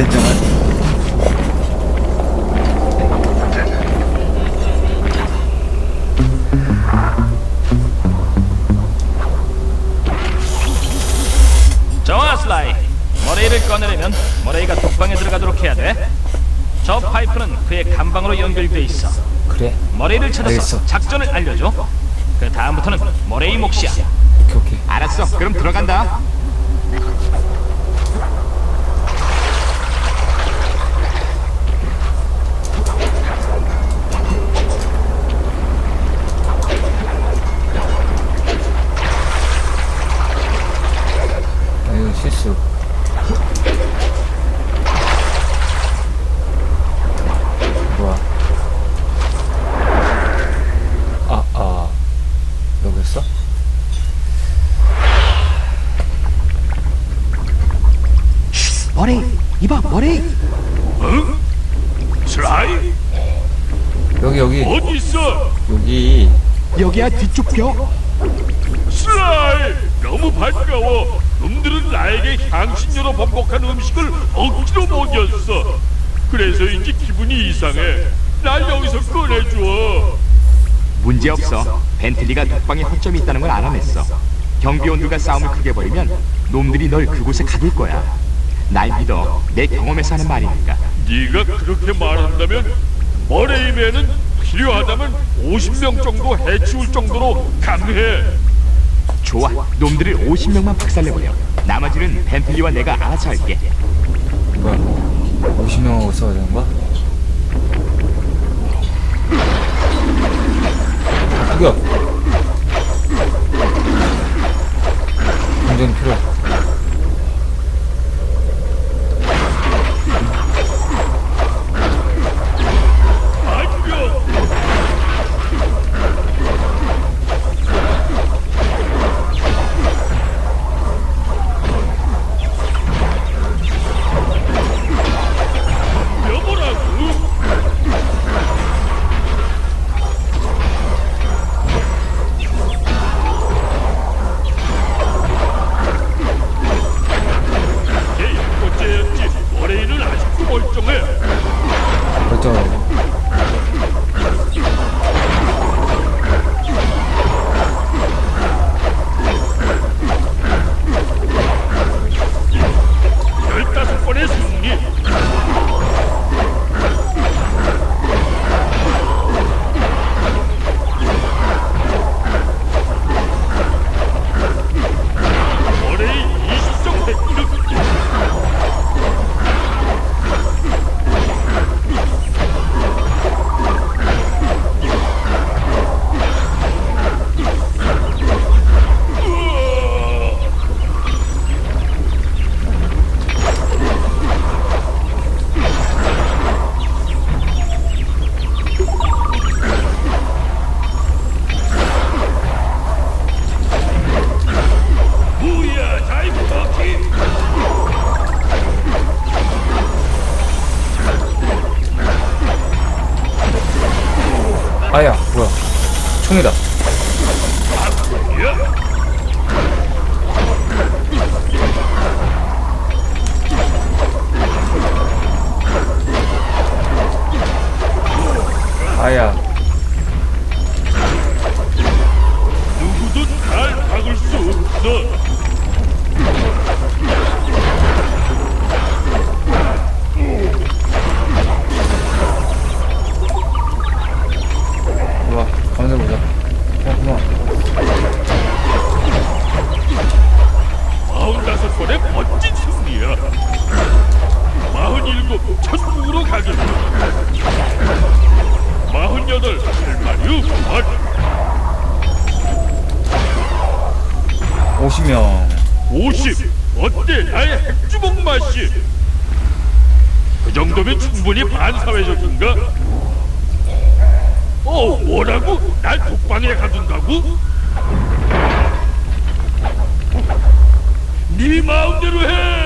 젠장한. 정아 슬라이 머레이를 꺼내려면 머레이가 독방에 들어가도록 해야 돼저 파이프는 그의 감방으로 연결돼 있어 그래. 머레이를 찾아서 알겠어. 작전을 알려줘 그 다음부터는 머레이 몫이야 오케이 오케이. 알았어. 그럼 들어간다. 실수. 뭐야? 아, 아. 여기였어? 머리. 이봐, 머리. 슬라이 여기, 여기. 어디 있어 여기. 여기야 뒤쪽 벽. 슬라이 너무 반가워 놈들은 나에게 향신료로 번복한 음식을 억지로 먹였어 그래서인지 기분이 이상해 날 여기서 꺼내줘 문제 없어. 벤틀리가 독방에 허점이 있다는 걸 알아냈어. 경비원들과 싸움을 크게 벌이면 놈들이 널 그곳에 가둘 거야. 날 믿어. 내 경험에서 하는 말이니까. 네가 그렇게 말한다면 머레이맨은 필요하다면 50명 정도 해치울 정도로 강해 좋아. 놈들을 50명만 박살내버려. 나머지는 벤틀리와 내가 알아서 할게. 뭐야? 50명하고 싸워야 되는 거야? 아야, 뭐야. 총이다. 번의 멋진 승리야 마흔일곱 천국으로 가겠다 마흔여덟 할말이 없만 50명. 오십 어때 나의 핵주먹 맛이 그 정도면 충분히 반사회적인가? 어 뭐라고? 날 독방에 가둔다고? Mountain Hill!